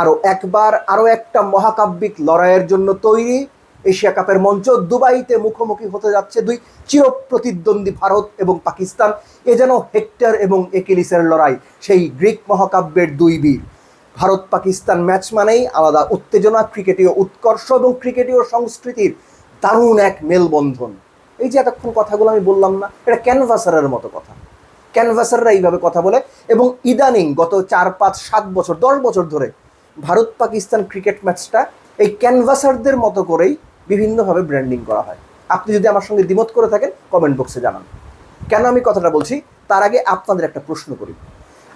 আরও একবার আরও একটা মহাকাব্যিক লড়াইয়ের জন্য তৈরি এশিয়া কাপের মঞ্চ। দুবাইতে মুখোমুখি হতে যাচ্ছে দুই চিরপ্রতিদ্বন্দ্বী ভারত এবং পাকিস্তান। এ যেন হেক্টর এবং একিলিসের লড়াই, সেই গ্রিক মহাকাব্যের দুই বীর। ভারত পাকিস্তান ম্যাচ মানেই আলাদা উত্তেজনা, ক্রিকেটীয় উৎকর্ষ এবং ক্রিকেটীয় সংস্কৃতির দারুণ এক মেলবন্ধন। এই যে এতক্ষণ কথাগুলো আমি বললাম না, এটা ক্যানভাসারের মতো কথা। ক্যানভাসাররা এইভাবে কথা বলে এবং ইদানিং গত চার, পাঁচ, সাত বছর, দশ বছর ধরে ভারত পাকিস্তান ক্রিকেট ম্যাচটা এই ক্যানভাসারদের মতো করেই বিভিন্নভাবে ব্র্যান্ডিং করা হয়। আপনি যদি আমার সঙ্গে দ্বিমত করে থাকেন কমেন্ট বক্সে জানান। কেন আমি কথাটা বলছি? তার আগে আপনাদের একটা প্রশ্ন করি।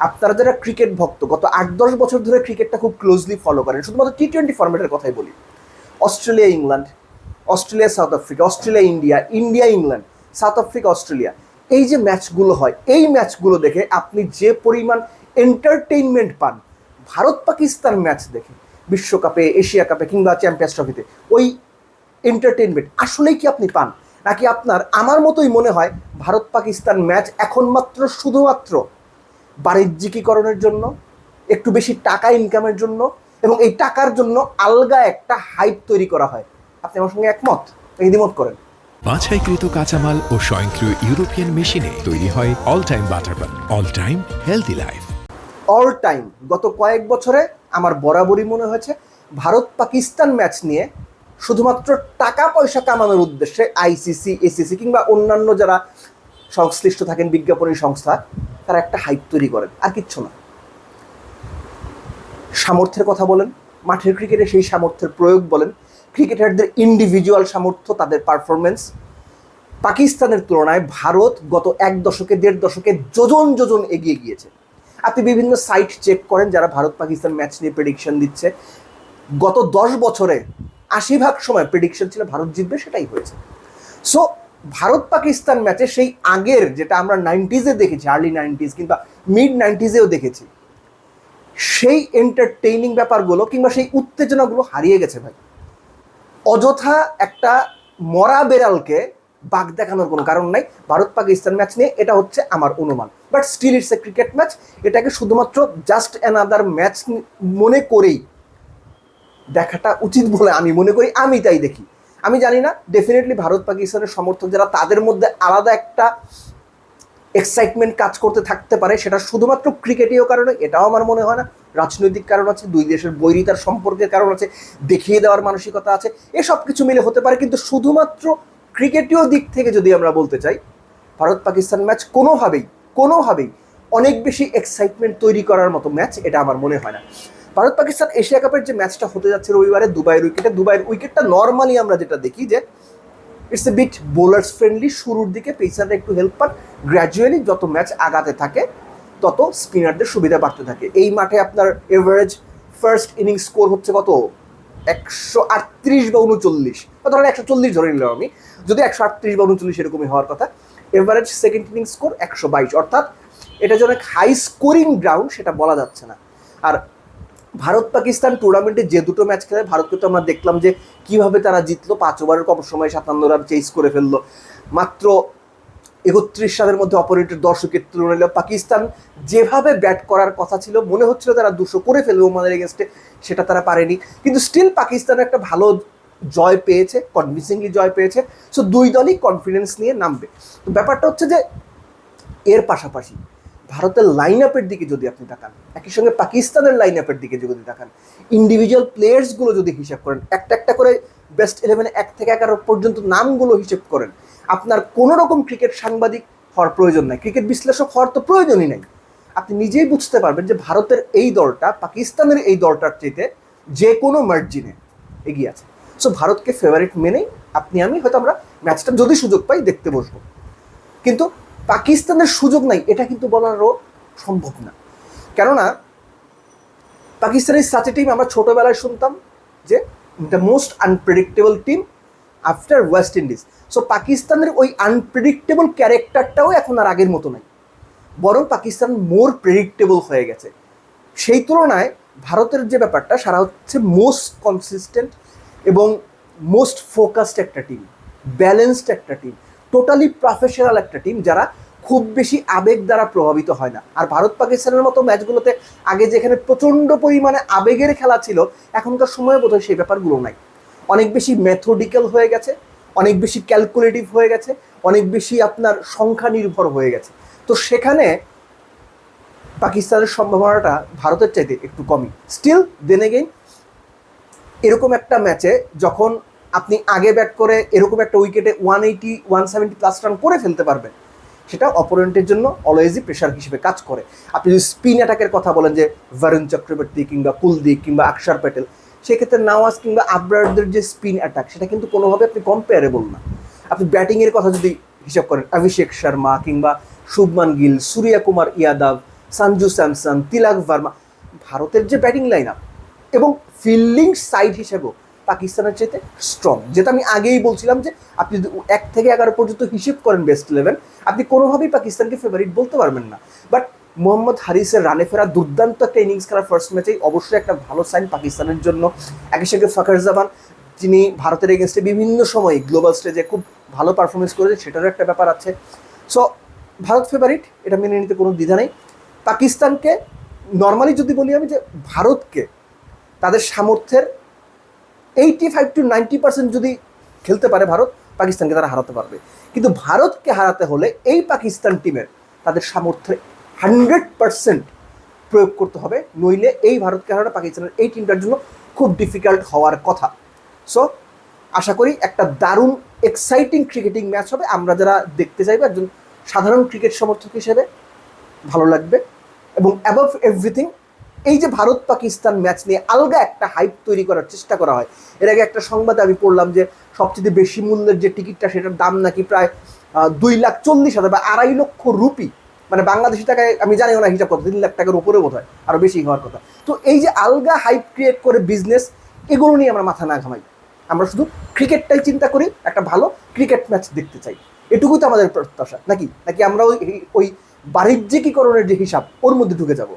আপনারা যারা ক্রিকেট ভক্ত, গত আট দশ বছর ধরে ক্রিকেটটা খুব ক্লোজলি ফলো করেন, শুধুমাত্র টি টোয়েন্টি ফর্মেটের কথাই বলি। Australia, England, Australia, South Africa, Australia, India India, England, South Africa, Australia. এই যে ম্যাচগুলো হয়, এই ম্যাচগুলো দেখে আপনি যে পরিমাণ এন্টারটেইনমেন্ট পান ভারত পাকিস্তান ম্যাচ দেখে, বিশ্বকাপে, এশিয়া কাপে কিংবা চ্যাম্পিয়ন্স ট্রফিতে ওই এন্টারটেইনমেন্ট আসলেই কি আপনি পান? নাকি আপনার, আমার মতোই মনে হয় ভারত পাকিস্তান ম্যাচ এখন মাত্র শুধুমাত্র বাণিজ্যিকীকরণের জন্য, একটু বেশি টাকা ইনকামের জন্য, এবং এই টাকার জন্য আলগা একটা হাইপ তৈরি করা হয়। আপনি আমার সঙ্গে একমত? দ্বিমত করেন। বাছাইকৃত কাঁচামাল ও স্বয়ংক্রিয় ইউরোপিয়ান মেশিনে তৈরি হয় all time butter all time healthy life all time গত কয়েক বছরে আমার বরাবরই মনে হয়েছে, ভারত পাকিস্তান ম্যাচ নিয়ে শুধুমাত্র টাকা পয়সা কামানোর উদ্দেশ্যে আইসিসি এসিসি কিংবা অন্যান্য যারা সংশ্লিষ্ট থাকেন বিজ্ঞাপনী সংস্থা, তারা একটা হাইপ তৈরি করেন। আর কিচ্ছু না। সামর্থ্যের কথা বলেন, মাঠের ক্রিকেটে সেই সামর্থ্যের প্রয়োগ বলেন ক্রিকেটারদের ইন্ডিভিজুয়াল সামর্থ্য, তাদের পারফরমেন্স পাকিস্তানের তুলনায় ভারত গত এক দশকে, দেড় দশকে যোজন যোজন এগিয়ে গিয়েছে। আপনি বিভিন্ন সাইট চেক করেন, যারা ভারত পাকিস্তান ম্যাচ নিয়ে প্রেডিকশন দিচ্ছে। গত দশ বছরে আশি ভাগ সময় প্রেডিকশন ছিল ভারত জিতবে, সেটাই হয়েছে। সো ভারত পাকিস্তান ম্যাচে সেই আগের, যেটা আমরা নাইনটিজে দেখেছি আর্লি নাইনটিজ কিংবা মিড নাইনটিজেও দেখেছি, সেই এন্টারটেইনিং ব্যাপারগুলো কিংবা সেই উত্তেজনাগুলো হারিয়ে গেছে ভাই। অযথা একটা মরা বেড়ালকে বাঘ দেখানোর কোনো কারণ নাই। ভারত পাকিস্তান ম্যাচ নিয়ে এটা হচ্ছে আমার অনুমান। But still it's a cricket match এটাকে শুধুমাত্র জাস্ট অ্যানাদার ম্যাচ মনে করেই দেখাটা উচিত বলে আমি মনে করি। আমি তাই দেখি। আমি জানি না ডেফিনেটলি ভারত পাকিস্তানের সমর্থক যারা, তাদের মধ্যে আলাদা একটা এক্সাইটমেন্ট কাজ করতে থাকতে পারে। সেটা শুধুমাত্র ক্রিকেটীয় কারণে, এটাও আমার মনে হয় না। রাজনৈতিক কারণ আছে, দুই দেশের বৈরিতার সম্পর্কের কারণ আছে, দেখিয়ে দেওয়ার মানসিকতা আছে, এসব কিছু মিলে হতে পারে। কিন্তু শুধুমাত্র ক্রিকেটীয় দিক থেকে যদি আমরা বলতে চাই, ভারত পাকিস্তান ম্যাচ কোনোভাবেই কোনোভাবেই অনেক বেশি এক্সাইটমেন্ট তৈরি করার মতো ম্যাচ এটা আমার মনে হয় না। ভারত পাকিস্তান এশিয়া কাপের যে ম্যাচটা হতে যাচ্ছে রবিবারে দুবাইয়ের উইকেটে দুবাইয়ের উইকেটটা নর্মালি আমরা যেটা দেখি যে it's a bit bowlers friendly শুরুর দিকে পেসাররা একটু হেল্প পান গ্র্যাজুয়ালি যত ম্যাচ আগাতে থাকে, তত স্পিনারদের সুবিধা বাড়তে থাকে। এই মাঠে আপনার এভারেজ ফার্স্ট ইনিংস স্কোর হচ্ছে কত? একশো আটত্রিশ বা উনচল্লিশ। বা ধরেন একশো চল্লিশ ধরে নিলাম আমি। যদি একশো আটত্রিশ বা উনচল্লিশ এরকমই হওয়ার কথা এভারেজ সেকেন্ড ইনিংস স্কোর একশো বাইশ। অর্থাৎ এটা যে অনেক হাই স্কোরিং গ্রাউন্ড সেটা বলা যাচ্ছে না। আর ভারত পাকিস্তান টুর্নামেন্টে যে দুটো ম্যাচ খেলে, ভারতকে তো আমরা দেখলাম যে কীভাবে তারা জিতলো, পাঁচ ওভারের কম সময় সাতান্ন রান চেস করে ফেলল। মাত্র একত্রিশ রানের মধ্যে উইকেট তুলে নিল পাকিস্তান যেভাবে ব্যাট করার কথা ছিল, মনে হচ্ছিল তারা দুশো করে ফেলবে ওমানের এগেনস্টে সেটা তারা পারেনি। কিন্তু স্টিল পাকিস্তান একটা ভালো জয় পেয়েছে কনভিন্সিংলি জয় পেয়েছে। সো দুই দলই কনফিডেন্স নিয়ে নামবে। তো ব্যাপারটা হচ্ছে যে, এর পাশাপাশি ভারতের লাইন আপের দিকে যদি আপনি তাকান, একই সঙ্গে পাকিস্তানের লাইন আপের দিকে যদি তাকান ইন্ডিভিজুয়াল প্লেয়ার্সগুলো যদি হিসাব করেন, একটা একটা করে বেস্ট ইলেভেনে এক থেকে এগারো পর্যন্ত নামগুলো হিসেব করেন আপনার কোনো রকম ক্রিকেট সাংবাদিক হওয়ার প্রয়োজন নাই। ক্রিকেট বিশ্লেষক হওয়ার তো প্রয়োজনই নাই। আপনি নিজেই বুঝতে পারবেন যে ভারতের এই দলটা, পাকিস্তানের এই দলটার চেয়ে যে কোনো মার্জিনে এগিয়ে আছে। সো ভারতকে ফেভারিট মেনেই আপনি, আমি হয়তো আমরা ম্যাচটা যদি সুযোগ পাই দেখতে বসবো। কিন্তু পাকিস্তানের সুযোগ নাই, এটা কিন্তু বলারও সম্ভব না। কেননা, পাকিস্তানের সাচে টিম আমরা ছোটোবেলায় শুনতাম যে the most unpredictable team after West Indies so পাকিস্তানের ওই আনপ্রেডিক্টেবল ক্যারেক্টারটাও এখন আর আগের মতো নাই। বরং পাকিস্তান মোর প্রেডিক্টেবল হয়ে গেছে। সেই তুলনায় ভারতের যে ব্যাপারটা, সারা হচ্ছে মোস্ট কনসিস্টেন্ট এবং মোস্ট ফোকাসড একটা টিম ব্যালেন্সড একটা টিম টোটালি প্রফেশনাল একটা টিম যারা খুব বেশি আবেগ দ্বারা প্রভাবিত হয় না। আর ভারত পাকিস্তানের মতো ম্যাচগুলোতে আগে যেখানে প্রচণ্ড পরিমাণে আবেগের খেলা ছিল, এখনকার সময়ে বোধহয় সেই ব্যাপারগুলো নাই। অনেক বেশি মেথোডিক্যাল হয়ে গেছে, অনেক বেশি ক্যালকুলেটিভ হয়ে গেছে, অনেক বেশি আপনার সংখ্যা নির্ভর হয়ে গেছে। তো সেখানে পাকিস্তানের সম্ভাবনাটা ভারতের চাইতে একটু কমই। স্টিল দেন এগেইন এরকম একটা ম্যাচে যখন আপনি আগে ব্যাট করে এরকম একটা উইকেটে one eighty one seventy plus run করে ফেলতে পারবেন, সেটা অপোনেন্টের জন্য অলওয়েজই প্রেশার হিসেবে কাজ করে। আপনি যদি স্পিন অ্যাটাকের কথা বলেন যে বরুণ চক্রবর্তী কিংবা কুলদীপ কিংবা আকসার প্যাটেল সেক্ষেত্রে নওয়াজ কিংবা আবরারদের যে স্পিন অ্যাটাক সেটা কিন্তু কোনোভাবে আপনি কম্পেয়ারেবল না। আপনি ব্যাটিংয়ের কথা যদি হিসাব করেন, অভিষেক শর্মা কিংবা শুভমান গিল, সূর্যা কুমার ইয়াদব, সঞ্জু স্যামসন, তিলাক ভার্মা, ভারতের যে ব্যাটিং লাইন আপ এবং ফিল্ডিং সাইড হিসেবেও পাকিস্তানের চাইতে স্ট্রং যেটা আমি আগেই বলছিলাম যে, আপনি যদি এক থেকে এগারো পর্যন্ত হিসেব করেন বেস্ট ইলেভেন আপনি কোনোভাবেই পাকিস্তানকে ফেভারিট বলতে পারবেন না। বাট মোহাম্মদ হারিসের রানে ফেরা দুর্দান্ত একটা ইনিংস খেলার ফার্স্ট ম্যাচেই অবশ্যই একটা ভালো সাইন পাকিস্তানের জন্য। একই সঙ্গে ফখর জামান যিনি ভারতের এগেনস্টে বিভিন্ন সময় গ্লোবাল স্টেজে খুব ভালো পারফরমেন্স করেছে সেটারও একটা ব্যাপার আছে। সো ভারত ফেভারিট এটা মেনে নিতে কোনো দ্বিধা নেই। পাকিস্তানকে নর্মালি যদি বলি আমি যে ভারতকে, তাদের সামর্থ্যের eighty five to ninety percent যদি খেলতে পারে ভারত, পাকিস্তানকে তারা হারাতে পারবে। কিন্তু ভারতকে হারাতে হলে এই পাকিস্তান টিমের তাদের সামর্থ্যের হান্ড্রেড পার্সেন্ট প্রয়োগ করতে হবে, নইলে এই ভারতকে হারানো পাকিস্তানের এই টিমটার জন্য খুব ডিফিকাল্ট হওয়ার কথা। সো আশা করি একটা দারুণ এক্সাইটিং ক্রিকেটিং ম্যাচ হবে। আমরা যারা দেখতে চাইব একজন সাধারণ ক্রিকেট সমর্থক হিসেবে, ভালো লাগবে। এবং অ্যাবভ এভরিথিং এই যে ভারত পাকিস্তান ম্যাচ নিয়ে আলগা একটা হাইপ তৈরি করার চেষ্টা করা হয়। এর আগে একটা সংবাদে আমি পড়লাম যে, সবচেয়ে বেশি মূল্যের যে টিকিটটা সেটার দাম নাকি প্রায় দুই লাখ চল্লিশ হাজার বা আড়াই লক্ষ রুপি মানে বাংলাদেশি টাকায় আমি জানি না হিসাব কত, তিন লাখ টাকার উপরে বোধ হয় আরও বেশি হওয়ার কথা। তো এই যে আলগা হাইপ ক্রিয়েট করে বিজনেস এগুলো নিয়ে আমরা মাথা না ঘামাই। আমরা শুধু ক্রিকেটটাই চিন্তা করি, একটা ভালো ক্রিকেট ম্যাচ দেখতে চাই। এটুকুই তো আমাদের প্রত্যাশা। নাকি? নাকি আমরা ওই ওই বাণিজ্যিকীকরণের যে হিসাব, ওর মধ্যে ঢুকে যাব?